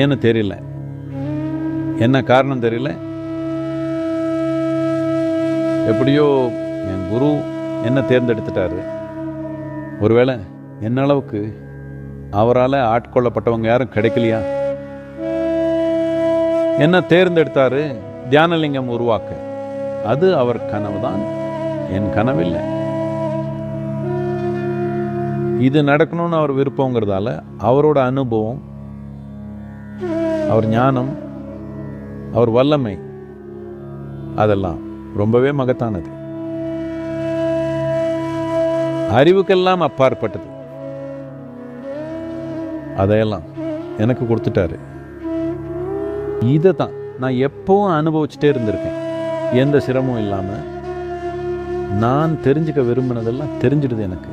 ஏன்னு தெரியல. என்ன காரணம் தெரியல? எப்படியோ என் குரு என்ன தேர்ந்தெடுத்துட்டாரு. ஒருவேளை என்ன அளவுக்கு அவரால் ஆட்கொள்ளப்பட்டவங்க யாரும் கிடைக்கலையா? என்ன தேர்ந்தெடுத்தாரு? தியானலிங்கம் உருவாக்க. அது அவர் கனவு தான் என் கனவில்லை இது நடக்கணும்னு அவர் விருப்பங்கிறதால அவரோட அனுபவம் அவர் ஞானம் அவர் வல்லமை அதெல்லாம் ரொம்பவே மகத்தானது. அறிவுக்கெல்லாம் அப்பாற்பட்டது. அதையெல்லாம் எனக்கு கொடுத்துட்டாரு. இதை தான் நான் எப்போவும் அனுபவிச்சுட்டே இருந்திருக்கேன். எந்த சிரமமும் இல்லாமல் நான் தெரிஞ்சுக்க விரும்பினதெல்லாம் தெரிஞ்சிடுது எனக்கு.